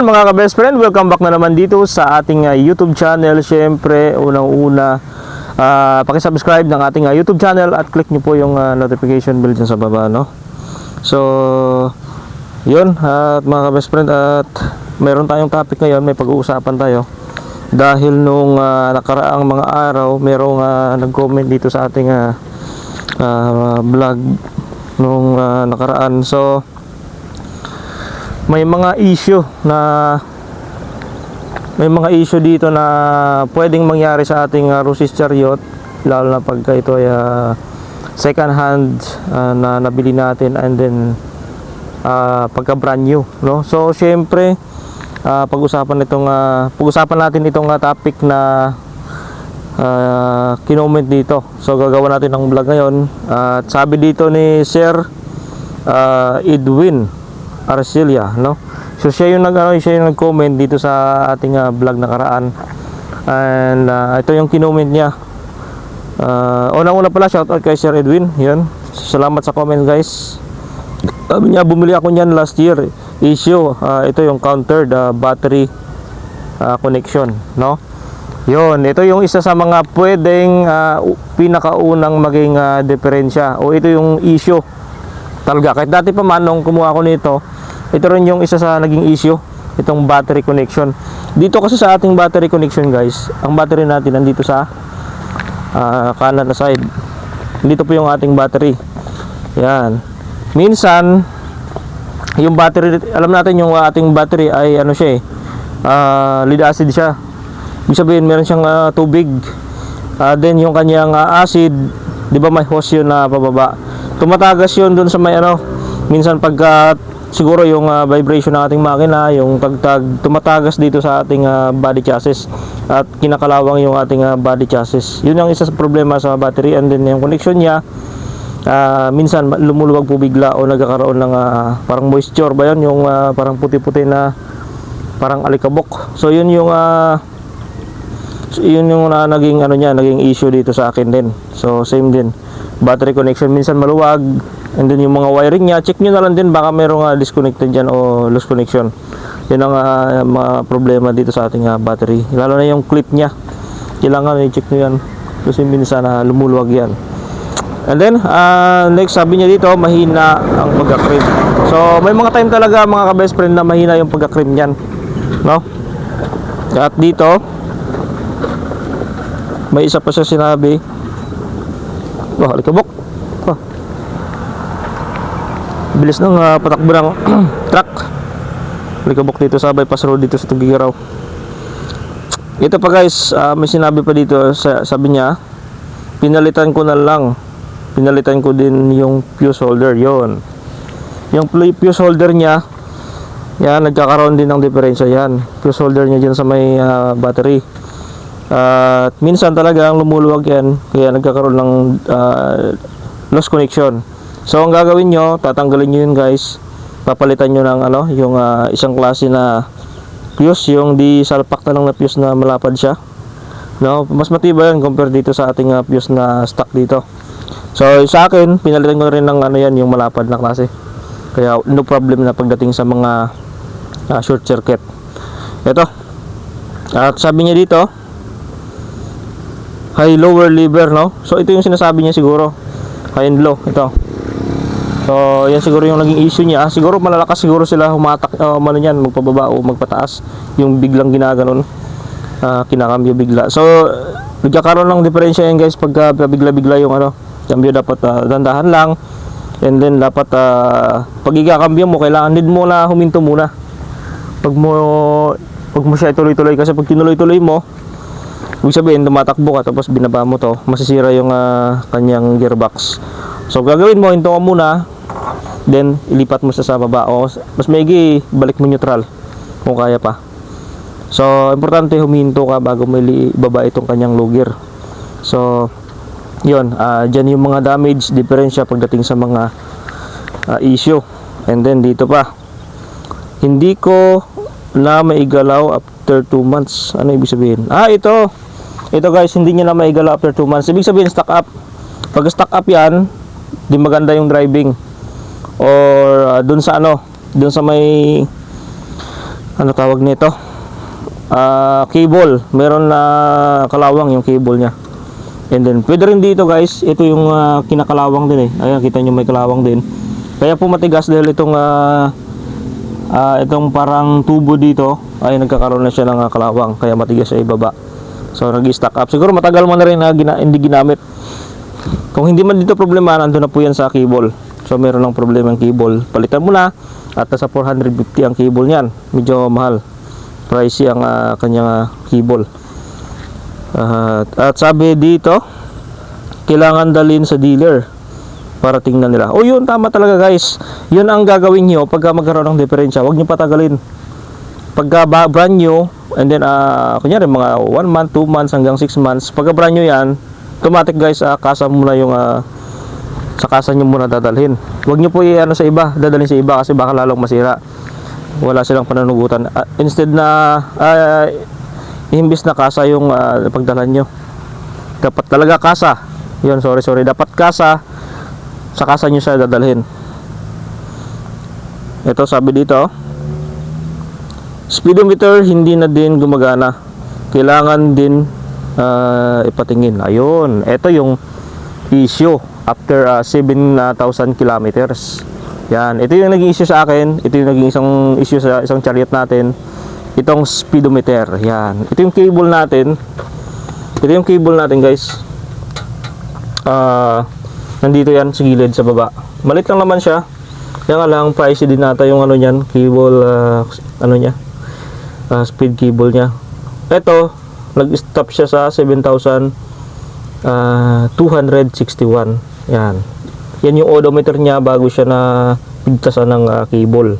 Mga ka-best friend, welcome back na naman dito sa ating uh, YouTube channel. Siyempre, unang-una, uh, pakisubscribe ng ating uh, YouTube channel at click nyo po yung uh, notification bell dyan sa baba, no? So, yun, at mga ka-best friend, at meron tayong topic ngayon, may pag-uusapan tayo. Dahil nung uh, nakaraang mga araw, merong uh, nag-comment dito sa ating uh, uh, vlog nung uh, nakaraan. So, may mga issue na may mga issue dito na pwedeng mangyari sa ating uh, Rusis Chariot lalo na pagka ito ay uh, second hand uh, na nabili natin and then uh, pagka brand new no? So syempre uh, pag-usapan itong uh, pag-usapan natin itong uh, topic na uh, kinoment dito. So gagawa natin ng vlog ngayon. At sabi dito ni Sir uh, Edwin Arcelia, no? So siya yung nag ano, siya yung nag-comment dito sa ating uh, vlog nakaraan. And uh, ito yung kinoment niya. Uh, unang-una pala shoutout kay Sir Edwin, 'yun. Salamat sa comment, guys. Sabi niya bumili ako niyan last year. Issue, uh, ito yung counter the battery uh, connection, no? Yun, ito yung isa sa mga pwedeng uh, pinakaunang maging uh, diferensya o ito yung issue talaga. Kahit dati pa man nung kumuha ko nito, ito rin yung isa sa naging issue, itong battery connection. Dito kasi sa ating battery connection guys, ang battery natin nandito sa uh, kanan na side. Dito po yung ating battery. Yan. Minsan, yung battery, alam natin yung ating battery ay ano siya eh, uh, lead acid siya. Ibig sabihin, meron siyang uh, tubig. Uh, then yung kanyang uh, acid, di ba may hose yun na pababa. Tumatagas yun dun sa may ano, minsan pagka siguro yung uh, vibration ng ating makina, yung tagtag tumatagas dito sa ating uh, body chassis at kinakalawang yung ating uh, body chassis. Yun ang isa sa problema sa battery and then yung connection niya uh, minsan lumuluwag po bigla o nagkakaroon ng uh, parang moisture ba yun yung uh, parang puti-puti na parang alikabok. So yun yung uh, yun yung uh, naging ano niya, naging issue dito sa akin din. So same din. Battery connection minsan maluwag, And then yung mga wiring niya, check nyo na lang din baka merong uh, disconnected dyan o loose connection. Yun ang uh, mga problema dito sa ating uh, battery. Lalo na yung clip niya. Kailangan i-check nyo yan. Kasi minsan uh, lumuluwag yan. And then, uh, next sabi niya dito, mahina ang pagka-cream. So, may mga time talaga mga ka-best friend na mahina yung pagka-cream niyan. No? At dito, may isa pa siya sinabi. Wah, alikabok. Oh, bilis ng uh, patakbo ng truck. Likabok dito sa bypass road dito sa Tugigaraw. Ito pa guys uh, may sinabi pa dito sa, sabi niya pinalitan ko na lang. Pinalitan ko din yung fuse holder. Yon yung fuse holder niya yan nagkakaroon din ng diferensya yan. Fuse holder niya dyan sa may uh, battery. At uh, minsan talaga ang lumuluwag yan kaya nagkakaroon ng uh, lost connection So ang gagawin nyo, tatanggalin nyo yun guys. Papalitan nyo ng ano, yung uh, isang klase na fuse, yung di salpak na lang na fuse na malapad siya. No, mas matibay yan compare dito sa ating uh, fuse na stock dito. So sa akin, pinalitan ko rin ng ano yan, yung malapad na klase. Kaya no problem na pagdating sa mga uh, short circuit. Ito. At sabi niya dito, high lower lever, no? So ito yung sinasabi niya siguro. High and low, ito. So, yan siguro yung naging issue niya. Siguro malalakas siguro sila humatak uh, ano yan, magpababa o magpataas. Yung biglang ginaganon. Uh, kinakambyo bigla. So, nagkakaroon ng diferensya yan guys pagka bigla-bigla yung ano, cambio dapat uh, dandahan lang. And then dapat uh, pag ikakambyo mo, kailangan need mo na huminto muna. Pag mo pag mo siya tuloy-tuloy kasi pag tinuloy-tuloy mo, ibig sabihin tumatakbo ka tapos binaba mo to, masisira yung uh, kanyang gearbox. So gagawin mo, hinto ka muna, then ilipat mo sa sa baba o mas maigi balik mo neutral kung kaya pa. So importante huminto ka bago mo ibaba itong kanyang low gear. So yun, uh, dyan yung mga damage, diferensya pagdating sa mga uh, issue. And then dito pa, hindi ko na maigalaw after 2 months. Ano ibig sabihin? Ah, ito. Ito guys, hindi niya na maigalaw after 2 months. Ibig sabihin, stock up. Pag stock up yan, di maganda yung driving. Or uh, dun sa ano, dun sa may ano tawag nito? Ah, cable. Meron na kalawang yung cable niya. And then pwede rin dito guys. Ito yung ah, kinakalawang din eh. Ayan kita nyo may kalawang din. Kaya po matigas dahil itong ah, ah, itong parang tubo dito ay nagkakaroon na siya ng ah, kalawang. Kaya matigas siya ibaba. So nag-stack up. Siguro matagal mo na rin na gina- hindi ginamit. Kung hindi man dito problema nandun na po yan sa cable so meron ng problema ang cable palitan mo na at nasa 450 ang cable niyan medyo mahal pricey ang ah, kanyang ah, cable Ah, at sabi dito kailangan dalhin sa dealer para tingnan nila. O yun, tama talaga guys. Yun ang gagawin nyo pagka magkaroon ng diferensya. Huwag nyo patagalin. Pagka brand new, and then, uh, kunyari mga 1 month, 2 months, hanggang 6 months, pagka brand new yan, automatic guys, uh, kasa muna yung, ah, sa kasa nyo muna dadalhin. Huwag nyo po i-ano sa iba, dadalhin sa iba kasi baka lalong masira. Wala silang pananugutan. Ah, instead na, ah, imbis na kasa yung ah, pagdalan nyo. Dapat talaga kasa. Yun, sorry, sorry. Dapat kasa, sa kasa nyo siya dadalhin. Ito sabi dito, speedometer hindi na din gumagana. Kailangan din ah, ipatingin. Ayun, ito yung issue after ah, 7,000 kilometers. Yan, ito yung naging issue sa akin. Ito yung naging isang issue sa isang chariot natin. Itong speedometer. Yan. Ito yung cable natin. Ito yung cable natin, guys. Ah, nandito yan sa gilid sa baba. Malit lang naman siya. Nga lang pricey din nata yung ano niyan, cable ah, ano niya. ah, speed cable niya. Ito, nag-stop siya sa 7,261. Yan. Yan yung odometer niya bago siya na pigtasan ng ah, cable.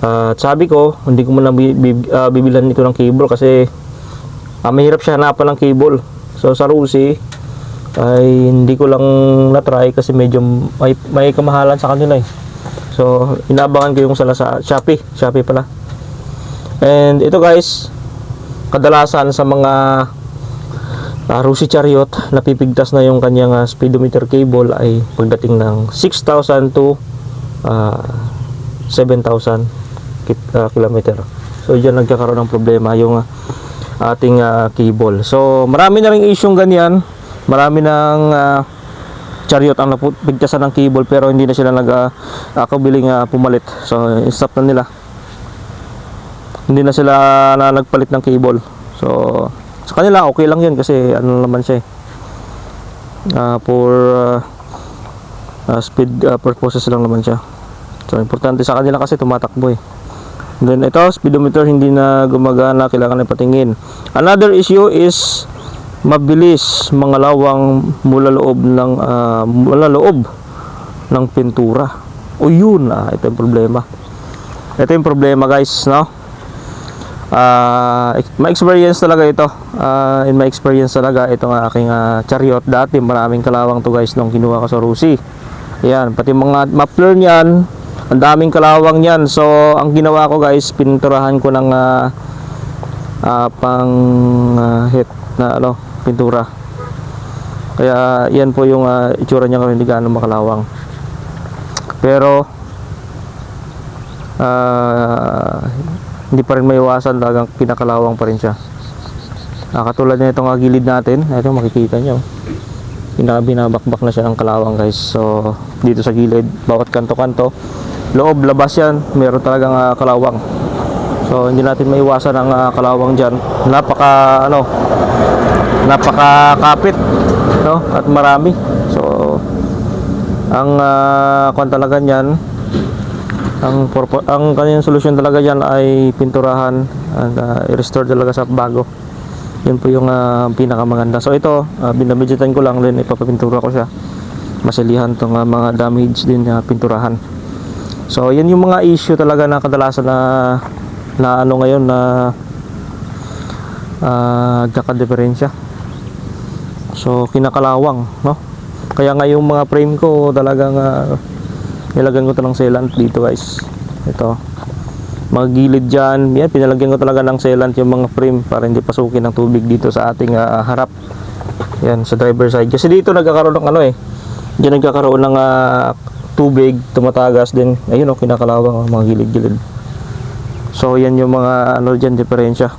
Ah, at sabi ko, hindi ko muna bi- bi- ah, bibilan nito ng cable kasi ah, mahirap siya hanapan ng cable. So sa Rusi ay hindi ko lang na-try kasi medyo may, may kamahalan sa kanila eh. So inabangan ko yung sala sa Shopee, Shopee pala. And ito guys, kadalasan sa mga uh, Rusi Chariot, napipigtas na yung kanyang ah, speedometer cable ay pagdating ng 6,000 to ah, 7,000 kit- ah, kilometer. So diyan nagkakaroon ng problema yung ah, ating ah, cable. So marami na ring issue ganyan. Marami ng ah, chariot ang napigtasan ng cable pero hindi na sila nag uh, ah, pumalit. So stop na nila. Hindi na sila na nagpalit ng cable. So sa kanila okay lang 'yun kasi ano naman siya eh. Ah, for ah, ah, speed ah, purposes lang naman siya. So importante sa kanila kasi tumatakbo eh. Then ito, speedometer hindi na gumagana, kailangan na patingin. Another issue is mabilis mga lawang mula loob ng ah, mula loob ng pintura. O yun, ah, ito yung problema. Ito yung problema guys, no? Ah, ex- ma-experience talaga ito. Ah, in my experience talaga itong aking ah, chariot dati maraming kalawang to guys nung kinuha ko sa Rusi. Ayan, pati mga muffler niyan, ang daming kalawang niyan. So, ang ginawa ko guys, pinturahan ko ng ah, ah, pang ah, hit na ano, pintura. Kaya yan po yung ah, itsura niya kung hindi gaano makalawang. Pero ah, hindi pa rin maiwasan talagang pinakalawang pa rin siya. Ah, katulad na itong ah, gilid natin, ito makikita nyo. Binabakbak na siya ng kalawang guys. So dito sa gilid, bawat kanto-kanto, loob, labas yan, meron talagang ah, kalawang. So hindi natin maiwasan ang ah, kalawang diyan. Napaka ano, napaka kapit, no? At marami. So ang uh, kwan talaga niyan, ang purpo- ang kanyang solusyon talaga diyan ay pinturahan and uh, i-restore talaga sa bago. Yun po yung uh, pinakamaganda. So ito, uh, binabidgetan ko lang din ipapapintura ko siya. Masilihan tong uh, mga damage din na pinturahan. So yan yung mga issue talaga na kadalasan na na ano ngayon na uh, diferensya. So kinakalawang, no? Kaya nga mga frame ko talagang uh, nilagyan ko to ng sealant dito guys. Ito. Mga gilid dyan. Yan, pinalagyan ko talaga ng sealant yung mga frame para hindi pasukin ng tubig dito sa ating ah, harap. Yan, sa driver side. Kasi dito nagkakaroon ng ano eh. Diyan nagkakaroon ng ah, tubig, tumatagas din. Ayun oh, kinakalawang oh, mga gilid-gilid. So yan yung mga ano dyan diferensya.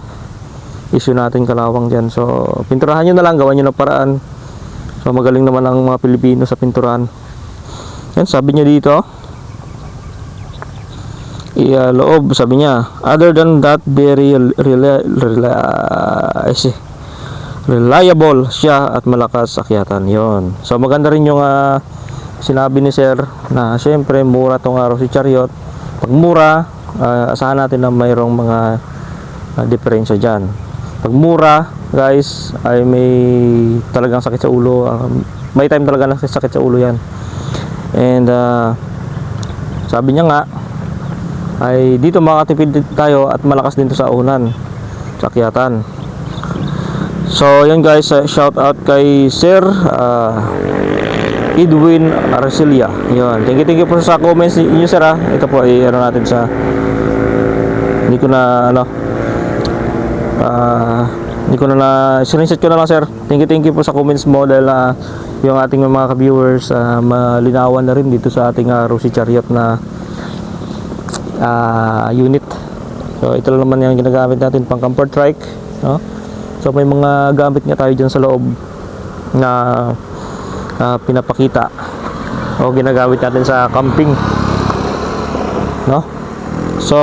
Issue natin kalawang dyan. So pinturahan nyo na lang, gawan nyo ng paraan. So magaling naman ang mga Pilipino sa pinturahan. Yan sabi niya dito. Iya, loob sabi niya. Other than that, very rela, rela, reliable siya at malakas akyatan. Yon. So maganda rin yung ah, sinabi ni Sir na syempre mura tong araw si Chariot. Pag mura, ah, asahan natin na mayroong mga uh, diferensya dyan. Pag mura, guys, ay may talagang sakit sa ulo. ah, may time talaga na sakit sa ulo yan. And ah, sabi niya nga, ay dito makatipid tayo at malakas din to sa unan, sa. So, yun guys, uh, shout out kay Sir ah, Edwin Arcelia. Yun. Thank you, thank you po sa comments niyo sir ah. Ito po ay ano natin sa hindi ko na ano ah hindi ko na na screenshot ko na lang sir. Thank you, thank you po sa comments mo dahil ah, yung ating mga ka-viewers ah, malinawan na rin dito sa ating uh, Rosie Chariot na ah, unit. So ito lang naman yung ginagamit natin pang comfort trike, no? So may mga gamit nga tayo diyan sa loob na ah, pinapakita o ginagamit natin sa camping. No? So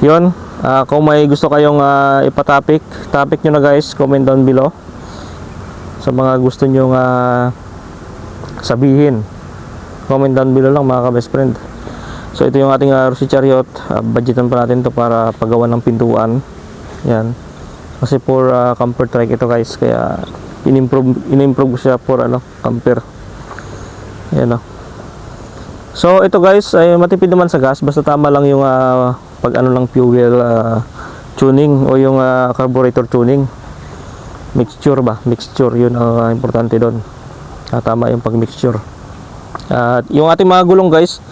yun, Ah, kung may gusto kayong ah, ipatopic, topic nyo na guys, comment down below. Sa mga gusto nyo sabihin, comment down below lang mga ka-best friend. So ito yung ating uh, Chariot. Ah, budgetan pa natin to para paggawa ng pintuan. Yan. Kasi for ah, comfort trike ito guys. Kaya in-improve, in-improve siya for ano, camper. Yan o. So ito guys ay matipid naman sa gas. Basta tama lang yung ah, pag ano ng fuel ah, tuning o yung ah, carburetor tuning. Mixture ba? Mixture. Yun ang ah, importante doon. Ah, tama yung pag-mixture. At yung ating mga gulong guys,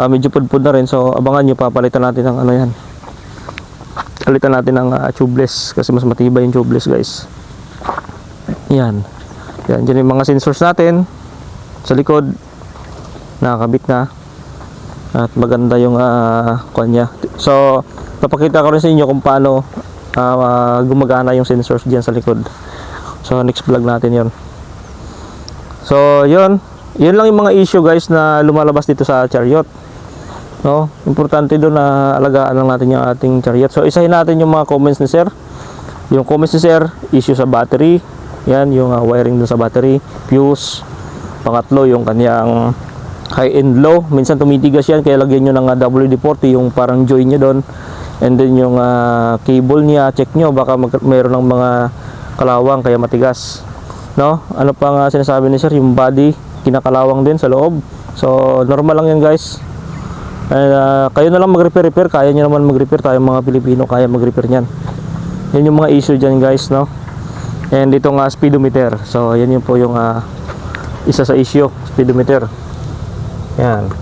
ah, medyo pudpud na rin. So abangan nyo, papalitan natin ng ano yan. Palitan natin ng ah, tubeless kasi mas matibay yung tubeless guys. Yan. Yan, dyan yung mga sensors natin sa likod. Nakakabit na. At maganda yung uh, kanya. So, papakita ko rin sa inyo kung paano ah, gumagana yung sensors dyan sa likod. So, next vlog natin yon. So, yun. Yun lang yung mga issue guys na lumalabas dito sa chariot. No? Importante doon na alagaan lang natin yung ating chariot. So, isahin natin yung mga comments ni sir. Yung comments ni sir, issue sa battery. Yan, yung ah, wiring dun sa battery. Fuse. Pangatlo, yung kanyang high and low. Minsan tumitigas yan, kaya lagyan nyo ng ah, WD-40, yung parang join nyo doon. And then yung ah, cable niya, check nyo, baka mag- mayroon ng mga kalawang, kaya matigas. No? Ano pa nga sinasabi ni sir, yung body, kinakalawang din sa loob. So, normal lang yan guys. And, ah, kayo na lang mag-repair-repair, kaya nyo naman mag-repair, tayo mga Pilipino, kaya mag-repair niyan. Yan yung mga issue dyan guys, no? And ito nga speedometer. So, yan yung po yung ah, isa sa issue, speedometer. Yan.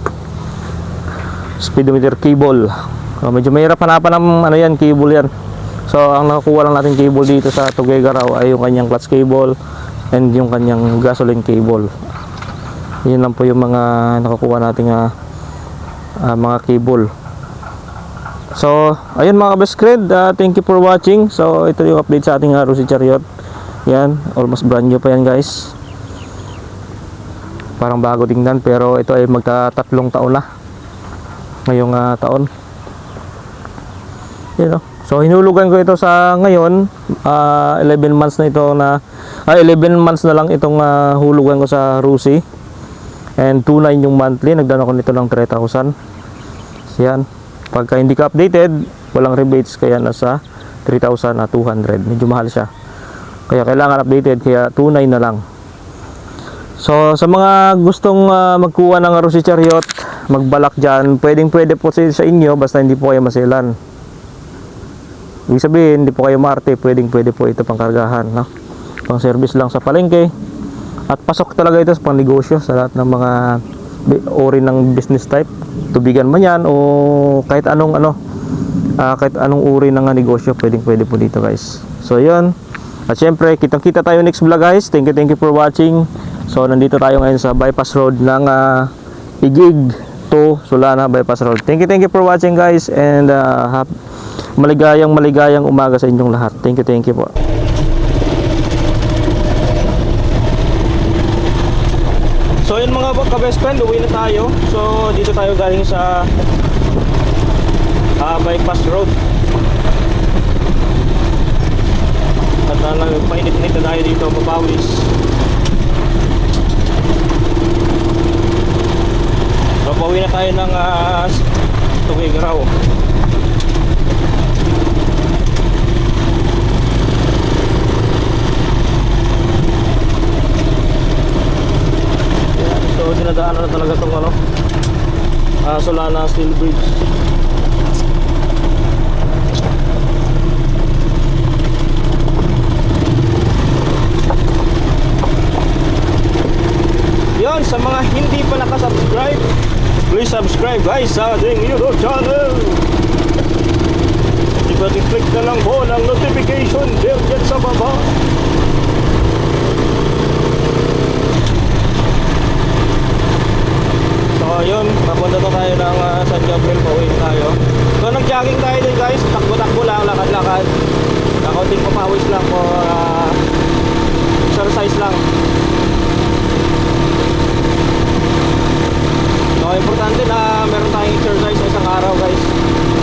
Speedometer cable. So, medyo mahirap hanapan ng ano yan, cable yan. So, ang nakakuha lang natin cable dito sa Tugega raw ay yung kanyang clutch cable and yung kanyang gasoline cable. Yun lang po yung mga nakakuha nating ah, ah, mga cable. So, ayun mga best friend, ah, thank you for watching. So, ito yung update sa ating uh, Rosy Chariot. Yan, almost brand new pa yan guys. Parang bago tingnan pero ito ay magtatatlong taon na. Ngayong ah, taon. Yun oh. So, hinulugan ko ito sa ngayon. ah, 11 months na ito na, ah, 11 months na lang itong ah, hulugan ko sa Rusi. And 2.9 yung monthly. Nagdano ko nito ng 3,000. Yan. Pagka hindi ka updated, walang rebates kaya nasa 3,200. Medyo mahal siya. Kaya kailangan updated kaya 2.9 na lang. So sa mga gustong ah, magkuha ng Rosy Chariot, magbalak dyan, pwedeng pwede po sa inyo basta hindi po kayo masilan. Ibig sabihin, hindi po kayo marte, pwedeng pwede po ito pangkargahan. No? Pang service lang sa palengke. At pasok talaga ito sa pang negosyo sa lahat ng mga ori ng business type. Tubigan man yan o kahit anong ano, ah, kahit anong uri ng negosyo, pwedeng pwede po dito guys. So yun. At syempre, kitang kita tayo next vlog guys. Thank you, thank you for watching. So nandito tayo ngayon sa bypass road ng ah, Igig. to Solana Bypass Road. Thank you, thank you for watching guys and uh, maligayang maligayang umaga sa inyong lahat. Thank you, thank you po. So yun mga ka-best friend, uwi na tayo. So dito tayo galing sa ah, bypass road. At uh, nagpainit-init na tayo dito, papawis. Pauwi na tayo ng uh, Tugigaraw. Ayan, so dinadaanan na talaga itong ano, ah, Solana Steel Bridge. Yon sa mga hindi pa nakasubscribe, please subscribe guys sa ating YouTube channel. I-click na lang po ng notification bell dyan sa baba. So yun, papunta to tayo ng uh, San Gabriel, pauwi na tayo. So nag-jogging tayo din guys, takbo-takbo lang, lakad-lakad. Nakaunting papawis lang for uh, exercise lang. Importante na meron tayong exercise sa isang araw guys.